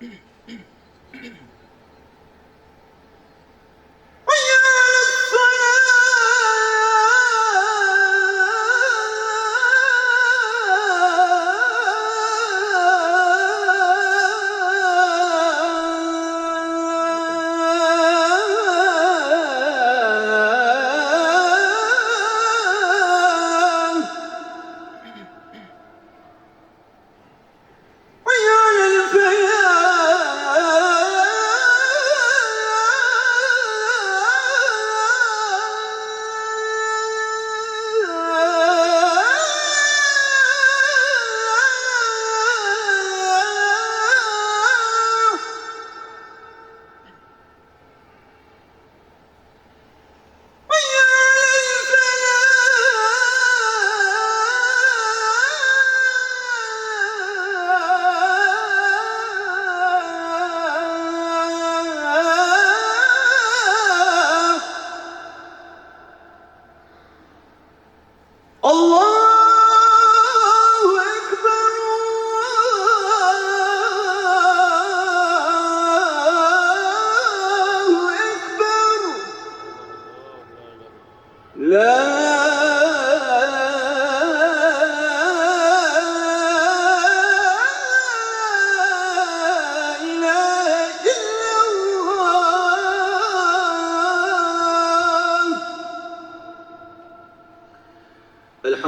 Mm-hmm.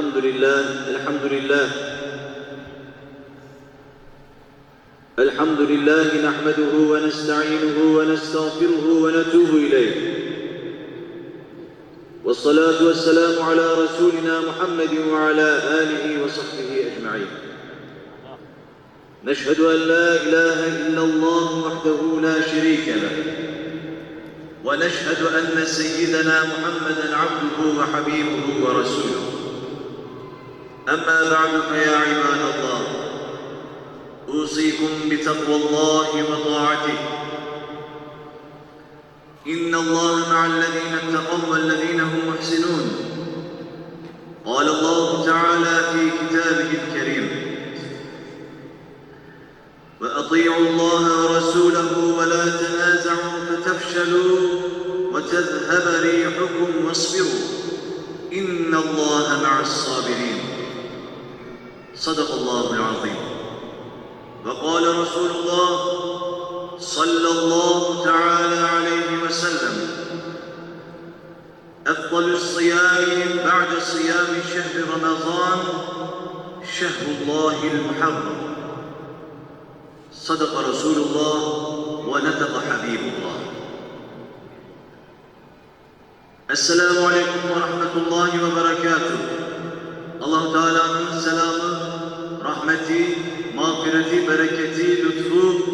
الحمد لله الحمد لله الحمد لله نحمده ونستعينه ونستغفره ونتوب إليه. والصلاة والسلام على رسولنا محمد وعلى آله وصحبه أجمعين. نشهد أن لا إله إلا الله وحده لا شريك له. ونشهد أن سيدنا محمدا عبده وحبيبه ورسوله. أما بعد فيا عباد الله أوصيكم بتقوى الله وطاعته. إن الله مع الذين اتقوا والذين هم محسنون. قال الله تعالى في كتابه الكريم وأطيعوا الله ورسوله ولا تنازعوا فتفشلوا وتذهب ريحكم واصبروا. إن الله مع الصابرين. صدق الله العظيم. وقال رسول الله صلى الله تعالى عليه وسلم أفضل الصيام بعد صيام شهر رمضان شهر الله المحرم. صدق رسول الله ونطق حبيب الله. Esselamu Aleyküm ve Rahmetullahi ve Berekatuhu. allah Teala'nın selamı, rahmeti, mağfireti, bereketi, lütfu,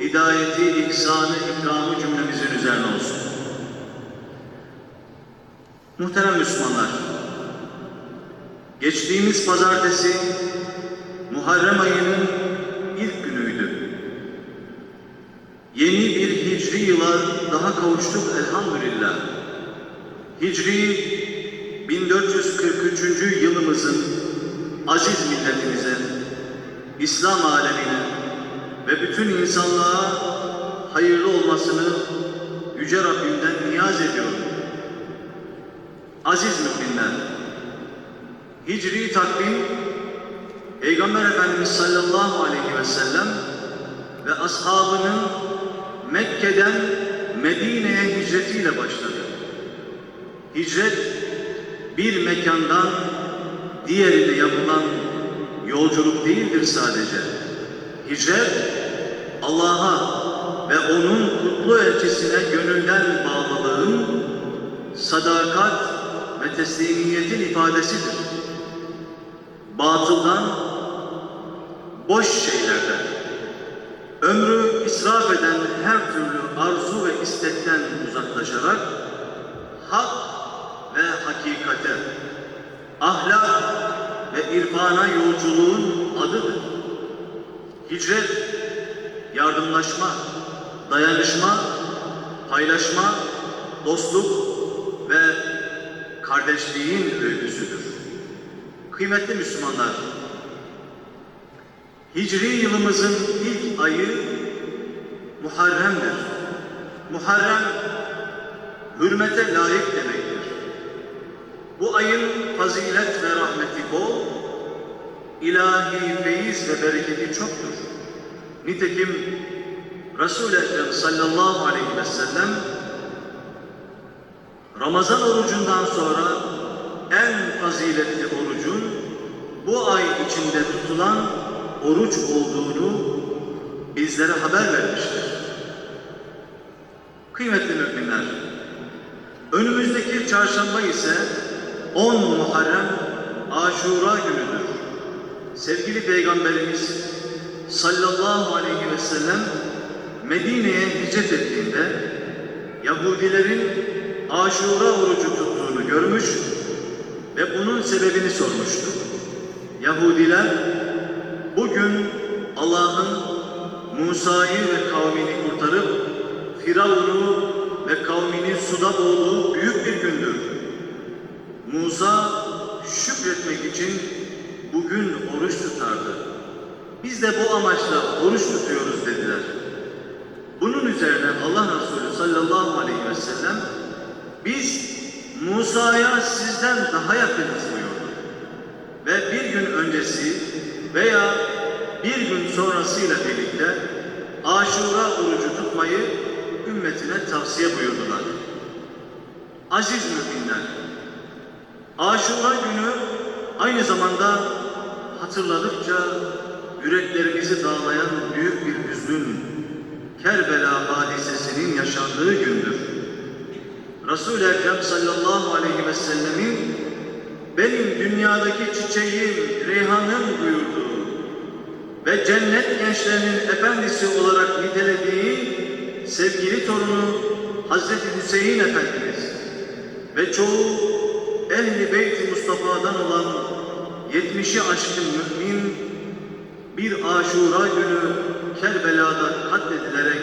hidayeti, ihsanı, ikramı cümlemizin üzerine olsun. Muhterem Müslümanlar, geçtiğimiz pazartesi Muharrem ayının ilk günüydü. Yeni bir hicri yıla daha kavuştuk elhamdülillah. Hicri 1443. yılımızın aziz milletimize, İslam alemine ve bütün insanlığa hayırlı olmasını Yüce Rabbimden niyaz ediyorum. Aziz müminler, Hicri takvim Peygamber Efendimiz sallallahu aleyhi ve sellem ve ashabının Mekke'den Medine'ye hicretiyle başladı. Hicret bir mekandan diğerine yapılan yolculuk değildir sadece. Hicret Allah'a ve onun kutlu elçisine gönülden bağlılığın, sadakat ve teslimiyetin ifadesidir. Batıldan, boş şeylerden, ömrü israf eden her türlü arzu ve istekten uzaklaşarak hak ve hakikate, ahlak ve irfana yolculuğun adıdır. Hicret, yardımlaşma, dayanışma, paylaşma, dostluk ve kardeşliğin öyküsüdür. Kıymetli Müslümanlar, Hicri yılımızın ilk ayı Muharrem'dir. Muharrem, hürmete layık demektir. Fazilet ve rahmeti bol, ilahi feyiz ve bereketi çoktur. Nitekim Resul-i Ekrem sallallahu aleyhi ve sellem Ramazan orucundan sonra en faziletli orucun bu ay içinde tutulan oruç olduğunu bizlere haber vermiştir. Kıymetli müminler, önümüzdeki çarşamba ise 10 Muharrem Aşura günüdür. Sevgili Peygamberimiz sallallahu aleyhi ve sellem Medine'ye hicret ettiğinde Yahudilerin Aşura orucu tuttuğunu görmüş ve bunun sebebini sormuştu. Yahudiler bugün Allah'ın Musa'yı ve kavmini kurtarıp Firavun'u bugün oruç tutardı. Biz de bu amaçla oruç tutuyoruz dediler. Bunun üzerine Allah Resulü sallallahu aleyhi ve sellem biz Musa'ya sizden daha yakınız buyurdu. Ve bir gün öncesi veya bir gün sonrasıyla birlikte Aşura orucu tutmayı ümmetine tavsiye buyurdular. Aziz müminler, Aşura günü aynı zamanda hatırladıkça yüreklerimizi dağlayan büyük bir hüznün, Kerbela hadisesinin yaşandığı gündür. Resul-i Ekrem sallallahu aleyhi ve sellemin benim dünyadaki çiçeğim, reyhanım buyurduğu ve cennet gençlerinin efendisi olarak nitelediği sevgili torunu Hazreti Hüseyin Efendimiz ve çoğu Ehli Beyt-i Mustafa'dan olan yetmişi aşkın mümin bir aşura günü Kerbela'da katledilerek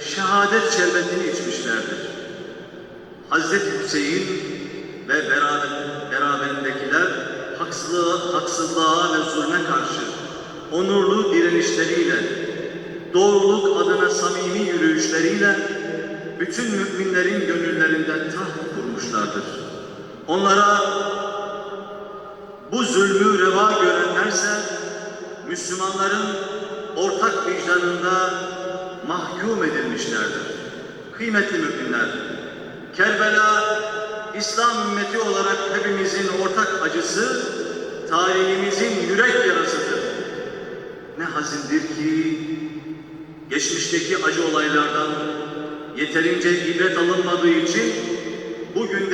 şehadet şerbetini içmişlerdir. Hazreti Hüseyin ve beraber, beraberindekiler haksızlığa, haksızlığa ve zulme karşı onurlu direnişleriyle, doğruluk adına samimi yürüyüşleriyle bütün müminlerin gönüllerinden taht kurmuşlardır. Onlara zulmü reva görenlerse Müslümanların ortak vicdanında mahkum edilmişlerdir. Kıymetli müminler, Kerbela İslam ümmeti olarak hepimizin ortak acısı, tarihimizin yürek yarasıdır. Ne hazindir ki geçmişteki acı olaylardan yeterince ibret alınmadığı için bugün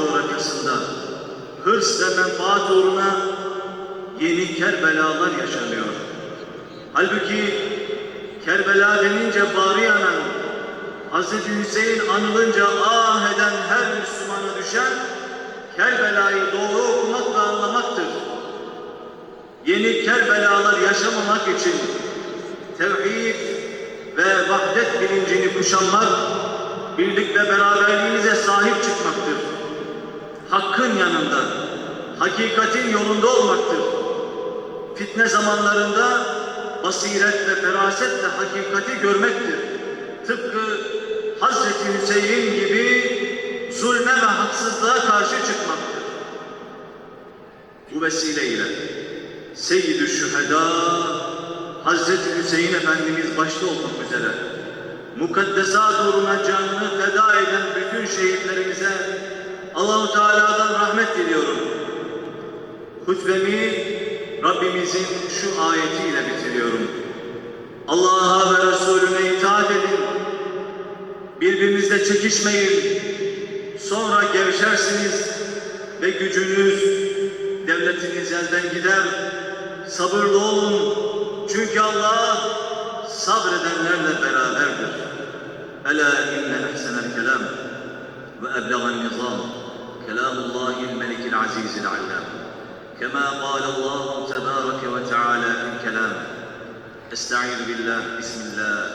ortasında hırs ve menfaat uğruna yeni Kerbelalar yaşanıyor. Halbuki Kerbela denince bağrı yanan, Hz. Hüseyin anılınca ah eden her Müslümana düşen Kerbela'yı doğru okumakla anlamaktır. Yeni Kerbelalar yaşamamak için tevhid ve vahdet bilincini kuşanmak, birlik ve beraberliğimize sahip çıkmaktır. Hakkın yanında, hakikatin yolunda olmaktır. Fitne zamanlarında basiret ve ferasetle hakikati görmektir. Tıpkı Hazreti Hüseyin gibi zulme ve haksızlığa karşı çıkmaktır. Bu vesileyle Seyyid-i Şühedâ Hazreti Hüseyin Efendimiz başta olmak üzere mukaddesat uğruna canını feda eden bütün şehitlerimize Allahu Teala'dan rahmet diliyorum. Hutbemi Rabbimizin şu ayetiyle bitiriyorum. Allah'a ve Resulüne itaat edin. Birbirinizle çekişmeyin. Sonra gevşersiniz ve gücünüz, devletiniz elden gider. Sabırlı olun. Çünkü Allah sabredenlerle beraberdir. Ela inne ehsenel kelam ve eblegan nizam kelamullahil melikil azizil allam. كما قال الله تبارك وتعالى في الكلام أستعيذ بالله بسم الله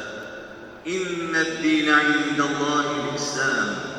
إن الدين عند الله الاسلام